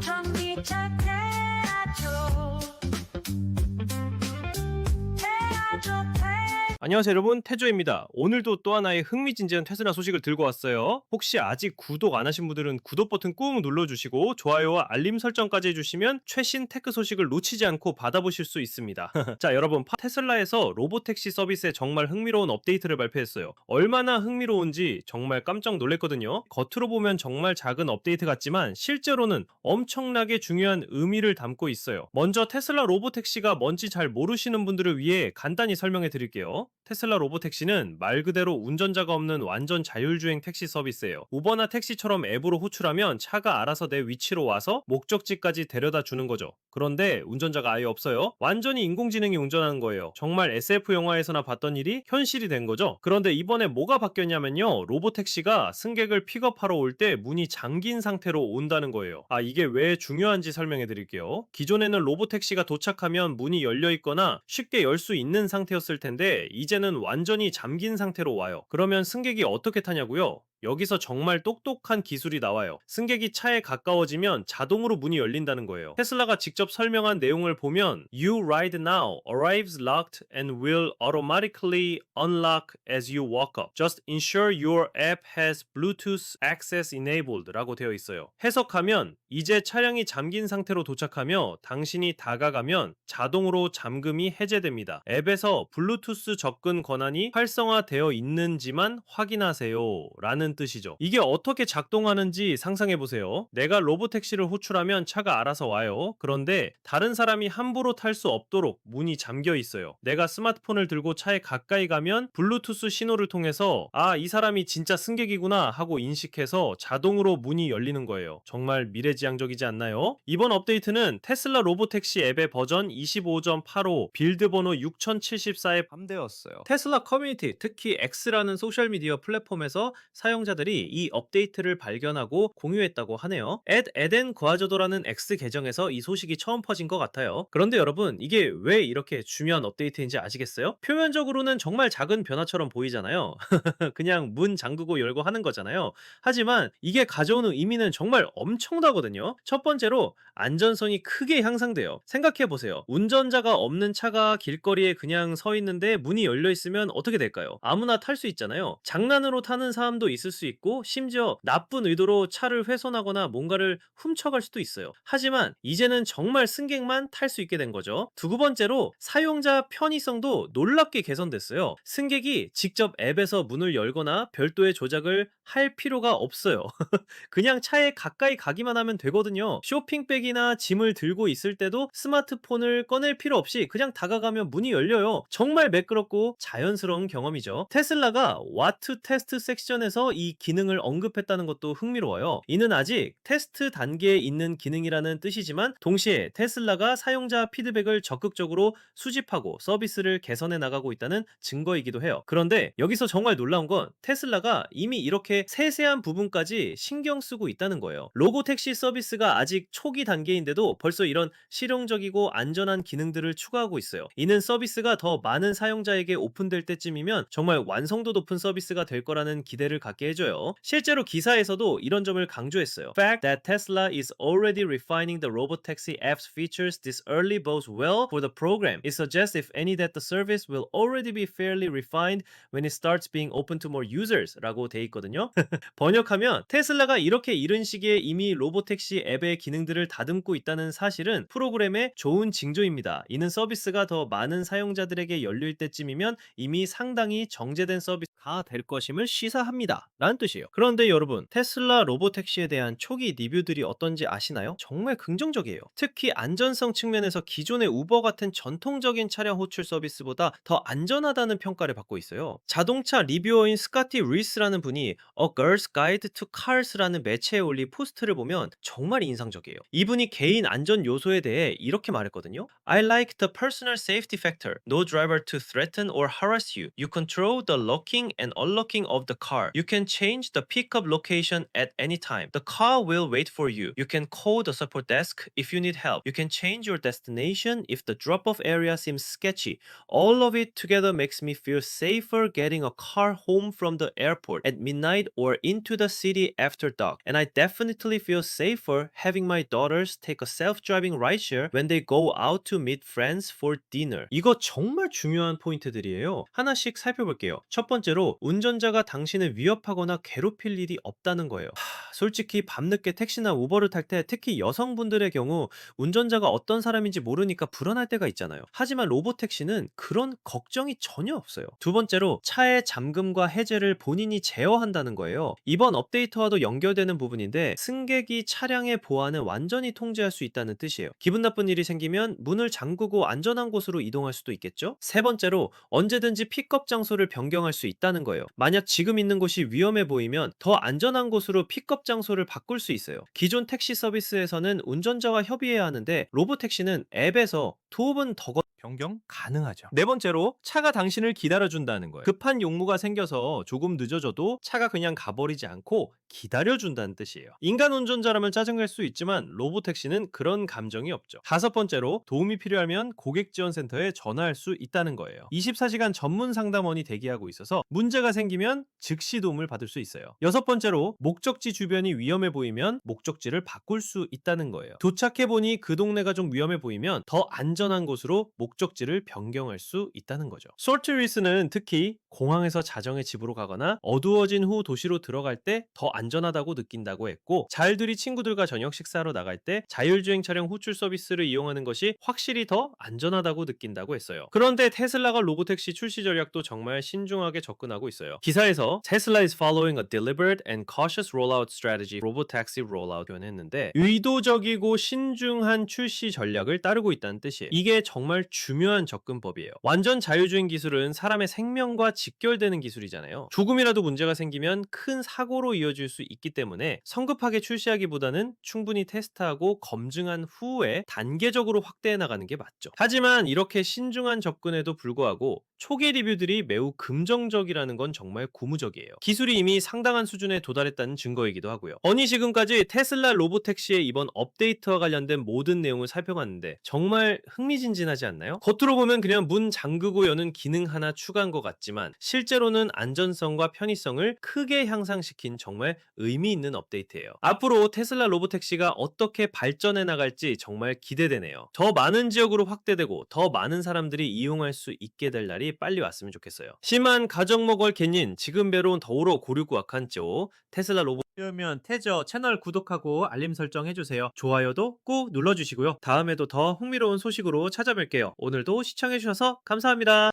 전기차 태아초 안녕하세요 여러분. 태조입니다. 오늘도 또 하나의 흥미진진한 테슬라 소식을 들고 왔어요. 혹시 아직 구독 안 하신 분들은 구독 버튼 꾹 눌러주시고 좋아요와 알림 설정까지 해주시면 최신 테크 소식을 놓치지 않고 받아보실 수 있습니다. 자 여러분. 파- 테슬라에서 로보택시 서비스에 정말 흥미로운 업데이트를 발표했어요. 얼마나 흥미로운지 정말 깜짝 놀랐거든요. 겉으로 보면 정말 작은 업데이트 같지만 실제로는 엄청나게 중요한 의미를 담고 있어요. 먼저 테슬라 로보택시가 뭔지 잘 모르시는 분들을 위해 간단히 설명해 드릴게요 테슬라 로보택시는 말 그대로 운전자가 없는 완전 자율주행 택시 서비스예요. 우버나 택시처럼 앱으로 호출하면 차가 알아서 내 위치로 와서 목적지까지 데려다 주는 거죠. 그런데 운전자가 아예 없어요. 완전히 인공지능이 운전하는 거예요. 정말 SF 영화에서나 봤던 일이 현실이 된 거죠. 그런데 이번에 뭐가 바뀌었냐면요. 로보택시가 승객을 픽업하러 올 때 문이 잠긴 상태로 온다는 거예요. 아, 이게 왜 중요한지 설명해 드릴게요. 기존에는 로보택시가 도착하면 문이 열려 있거나 쉽게 열 수 있는 상태였을 텐데 이제 는 완전히 잠긴 상태로 와요. 그러면 승객이 어떻게 타냐고요? 여기서 정말 똑똑한 기술이 나와요. 승객이 차에 가까워지면 자동으로 문이 열린다는 거예요. 테슬라가 직접 설명한 내용을 보면 You ride now arrives locked and will automatically unlock as you walk up. Just ensure your app has Bluetooth access enabled 라고 되어 있어요. 해석하면 이제 차량이 잠긴 상태로 도착하며 당신이 다가가면 자동으로 잠금이 해제됩니다. 앱에서 블루투스 접근 권한이 활성화되어 있는지만 확인하세요. 라는 뜻이죠. 이게 어떻게 작동하는지 상상해 보세요. 내가 로보택시를 호출하면 차가 알아서 와요. 그런데 다른 사람이 함부로 탈 수 없도록 문이 잠겨 있어요. 내가 스마트폰을 들고 차에 가까이 가면 블루투스 신호를 통해서 아, 이 사람이 진짜 승객이구나 하고 인식해서 자동으로 문이 열리는 거예요. 정말 미래지향적이지 않나요? 이번 업데이트는 테슬라 로보택시 앱의 버전 25.85 빌드 번호 6074에 함대였어요. 테슬라 커뮤니티, 특히 X라는 소셜미디어 플랫폼에서 사용 자들이 이 업데이트를 발견하고 공유했다고 하네요. at 에덴 과저도라는 X 계정에서 이 소식이 처음 퍼진 것 같아요. 그런데 여러분, 이게 왜 이렇게 중요한 업데이트인지 아시겠어요? 표면적으로는 정말 작은 변화처럼 보이잖아요. 그냥 문 잠그고 열고 하는 거잖아요. 하지만 이게 가져오는 의미는 정말 엄청나거든요. 첫 번째로 안전성이 크게 향상돼요. 생각해 보세요. 운전자가 없는 차가 길거리에 그냥 서 있는데 문이 열려 있으면 어떻게 될까요? 아무나 탈 수 있잖아요. 장난으로 타는 사람도 있을 수 있고 심지어 나쁜 의도로 차를 훼손하거나 뭔가를 훔쳐갈 수도 있어요. 하지만 이제는 정말 승객만 탈 수 있게 된 거죠. 두 번째로 사용자 편의성도 놀랍게 개선됐어요. 승객이 직접 앱에서 문을 열거나 별도의 조작을 할 필요가 없어요. 그냥 차에 가까이 가기만 하면 되거든요. 쇼핑백이나 짐을 들고 있을 때도 스마트폰을 꺼낼 필요 없이 그냥 다가가면 문이 열려요. 정말 매끄럽고 자연스러운 경험이죠. 테슬라가 와트 테스트 섹션에서 이 기능을 언급했다는 것도 흥미로워요. 이는 아직 테스트 단계에 있는 기능이라는 뜻이지만 동시에 테슬라가 사용자 피드백을 적극적으로 수집하고 서비스를 개선해 나가고 있다는 증거이기도 해요. 그런데 여기서 정말 놀라운 건 테슬라가 이미 이렇게 세세한 부분까지 신경 쓰고 있다는 거예요. 로고 택시 서비스가 아직 초기 단계인데도 벌써 이런 실용적이고 안전한 기능들을 추가하고 있어요. 이는 서비스가 더 많은 사용자에게 오픈될 때쯤이면 정말 완성도 높은 서비스가 될 거라는 기대를 갖게 해줘요. 실제로 기사에서도 이런 점을 강조했어요. Fact that Tesla is already refining the robotaxi app's features this early bodes well for the program. It suggests if any that the service will already be fairly refined when it starts being open to more users 라고 돼 있거든요. 번역하면 테슬라가 이렇게 이른 시기에 이미 로보택시 앱의 기능들을 다듬고 있다는 사실은 프로그램의 좋은 징조입니다. 이는 서비스가 더 많은 사용자들에게 열릴 때쯤이면 이미 상당히 정제된 서비스가 될 것임을 시사합니다. 라는 뜻이에요. 그런데 여러분, 테슬라 로보택시에 대한 초기 리뷰들이 어떤지 아시나요? 정말 긍정적이에요. 특히 안전성 측면에서 기존의 우버 같은 전통적인 차량 호출 서비스보다 더 안전하다는 평가를 받고 있어요. 자동차 리뷰어인 스카티 루이스라는 분이 A Girl's Guide to Cars라는 매체에 올린 포스트를 보면 정말 인상적이에요. 이분이 개인 안전 요소에 대해 이렇게 말했거든요. I like the personal safety factor. No driver to threaten or harass you. You control the locking and unlocking of the car. You can change the pickup location at any time. The car will wait for you. You can call the support desk if you need help. You can change your destination if the drop off area seems sketchy. All of it together makes me feel safer getting a car home from the airport at midnight or into the city after dark. And I definitely feel safer having my daughters take a self-driving rideshare when they go out to meet friends for dinner. 이거 정말 중요한 포인트들이에요. 하나씩 살펴볼게요. 첫 번째로 운전자가 당신을 위협하거나 괴롭힐 일이 없다는 거예요. 하, 솔직히 밤늦게 택시나 우버를 탈 때 특히 여성분들의 경우 운전자가 어떤 사람인지 모르니까 불안할 때가 있잖아요. 하지만 로봇 택시는 그런 걱정이 전혀 없어요. 두 번째로 차의 잠금과 해제를 본인이 제어한다는 거예요. 이번 업데이트와도 연결되는 부분인데 승객이 차량의 보안을 완전히 통제할 수 있다는 뜻이에요. 기분 나쁜 일이 생기면 문을 잠그고 안전한 곳으로 이동할 수도 있겠죠? 세 번째로 언제든지 픽업 장소를 변경할 수 있다는 거예요. 만약 지금 있는 곳이 위험 해 보이면 더 안전한 곳으로 픽업 장소를 바꿀 수 있어요. 기존 택시 서비스에서는 운전자와 협의해야 하는데 로봇 택시는 앱에서 두번더 변경 가능하죠. 네 번째로 차가 당신을 기다려준다는 거예요. 급한 용무가 생겨서 조금 늦어져도 차가 그냥 가버리지 않고 기다려준다는 뜻이에요. 인간 운전자라면 짜증날 수 있지만 로봇 택시는 그런 감정이 없죠. 다섯 번째로 도움이 필요하면 고객 지원 센터에 전화할 수 있다는 거예요. 24시간 전문 상담원이 대기하고 있어서 문제가 생기면 즉시 도움을 받을 수 있어요. 여섯 번째로 목적지 주변이 위험해 보이면 목적지를 바꿀 수 있다는 거예요. 도착해 보니 그 동네가 좀 위험해 보이면 더 안전한 곳으로 목적지를 변경할 수 있다는 거죠. 솔트리스는 특히 공항에서 자정에 집으로 가거나 어두워진 후 도시로 들어갈 때 더 안전 하다고 느낀다고 했고 자율들이 친구들과 저녁 식사로 나갈 때 자율주행 차량 호출 서비스를 이용하는 것이 확실히 더 안전하다고 느낀다고 했어요. 그런데 테슬라가 로보택시 출시 전략도 정말 신중하게 접근하고 있어요. 기사에서 Tesla is following a deliberate and cautious rollout strategy robotaxi rollout 표현했는데 의도적이고 신중한 출시 전략을 따르고 있다는 뜻이에요. 이게 정말 중요한 접근법이에요. 완전 자율주행 기술은 사람의 생명과 직결되는 기술이잖아요. 조금이라도 문제가 생기면 큰 사고로 이어질 수 있기 때문에 성급하게 출시하기보다는 충분히 테스트하고 검증한 후에 단계적으로 확대해 나가는 게 맞죠. 하지만 이렇게 신중한 접근에도 불구하고 초기 리뷰들이 매우 긍정적이라는 건 정말 고무적이에요. 기술이 이미 상당한 수준에 도달했다는 증거이기도 하고요. 어니 지금까지 테슬라 로보택시의 이번 업데이트와 관련된 모든 내용을 살펴봤는데 정말 흥미진진하지 않나요? 겉으로 보면 그냥 문 잠그고 여는 기능 하나 추가한 것 같지만 실제로는 안전성과 편의성을 크게 향상시킨 정말 의미 있는 업데이트예요. 앞으로 테슬라 로보택시가 어떻게 발전해 나갈지 정말 기대되네요. 더 많은 지역으로 확대되고 더 많은 사람들이 이용할 수 있게 될 날이 빨리 왔으면 좋겠어요. 심한 가정먹을 겐닌 지금 배로운 더우로 고르고 아칸죠 테슬라 로보 그러면 태저 채널 구독하고 알림 설정 해주세요. 좋아요도 꾹 눌러주시고요. 다음에도 더 흥미로운 소식으로 찾아뵐게요. 오늘도 시청해주셔서 감사합니다.